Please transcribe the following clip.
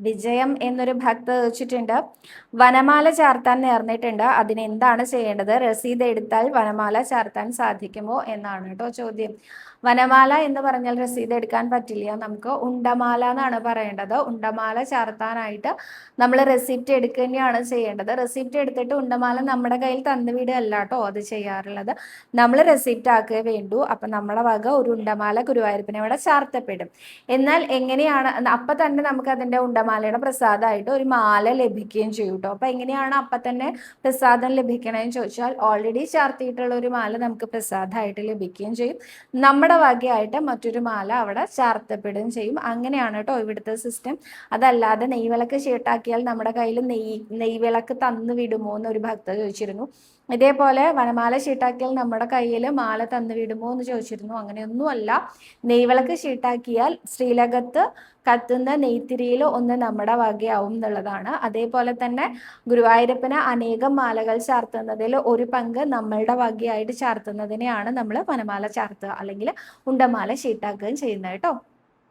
വിജയം എന്നൊരു ഭക്ത വെച്ചിട്ടുണ്ട്. വനമാല ചാർത്താൻ നേർന്നിട്ടുണ്ട്. അതിന് എന്താണ് ചെയ്യേണ്ടത്? രസീത് എടുത്താൽ വനമാല ചാർത്താൻ സാധിക്കുമോ എന്നാണ് കേട്ടോ ചോദ്യം. വനമാല എന്ന് പറഞ്ഞാൽ രസീത് എടുക്കാൻ പറ്റില്ല. നമുക്ക് ഉണ്ടമാല എന്നാണ് പറയേണ്ടത്. ഉണ്ടമാല ചാർത്താനായിട്ട് നമ്മൾ റെസിപ്റ്റ് എടുക്കുക തന്നെയാണ് ചെയ്യേണ്ടത്. റെസിപ്റ്റ് എടുത്തിട്ട് ഉണ്ടമാല നമ്മുടെ കയ്യിൽ തന്നു വിടുകയല്ല കേട്ടോ അത് ചെയ്യാറുള്ളത്. നമ്മൾ റെസിപ്റ്റ് ആക്കുക വേണ്ടു. അപ്പം നമ്മളെ വക ഒരു ഉണ്ടമാല ഗുരുവായൂരപ്പനെ ഇവിടെ ചാർത്തപ്പെടും. എന്നാൽ എങ്ങനെയാണ്? അപ്പം തന്നെ നമുക്ക് അതിന്റെ ഉണ്ടമാലയുടെ പ്രസാദമായിട്ട് ഒരു മാല ലഭിക്കുകയും ചെയ്യും കേട്ടോ അപ്പം എങ്ങനെയാണ് അപ്പം തന്നെ പ്രസാദം ലഭിക്കണമെന്ന് ചോദിച്ചാൽ ഓൾറെഡി ചാർത്തിയിട്ടുള്ള ഒരു മാല നമുക്ക് പ്രസാദമായിട്ട് ലഭിക്കുകയും ചെയ്യും. നമ്മുടെ വകയായിട്ട് മറ്റൊരു മാല അവിടെ ചാർത്തപ്പെടുകയും ചെയ്യും. അങ്ങനെയാണ് കേട്ടോ ഇവിടുത്തെ സിസ്റ്റം അതല്ലാതെ നെയ്വിളക്ക് ചീട്ടാക്കിയാൽ നമ്മുടെ കയ്യിൽ നെയ് നെയ്വിളക്ക് തന്നു വിടുമോ എന്ന് ഒരു ഭക്ത ചോദിച്ചിരുന്നു. ഇതേപോലെ വനമാല ചീട്ടാക്കിയാൽ നമ്മുടെ കയ്യിൽ മാല തന്നു വിടുമോ എന്ന് ചോദിച്ചിരുന്നു. അങ്ങനെയൊന്നുമല്ല. നെയ്വിളക്ക് ചീട്ടാക്കിയാൽ ശ്രീലകത്ത് കത്തുന്ന നെയ്ത്തിരിയിൽ ഒന്ന് നമ്മുടെ വകയാവും എന്നുള്ളതാണ്. അതേപോലെ തന്നെ ഗുരുവായൂരപ്പന് അനേകം മാലകൾ ചാർത്തുന്നതിൽ ഒരു പങ്ക് നമ്മളുടെ വകയായിട്ട് ചാർത്തുന്നതിനെയാണ് നമ്മൾ പനമാല ചാർത്തുക അല്ലെങ്കിൽ ഉണ്ടമാല ചീട്ടാക്കുകയും ചെയ്യുന്നത് കേട്ടോ.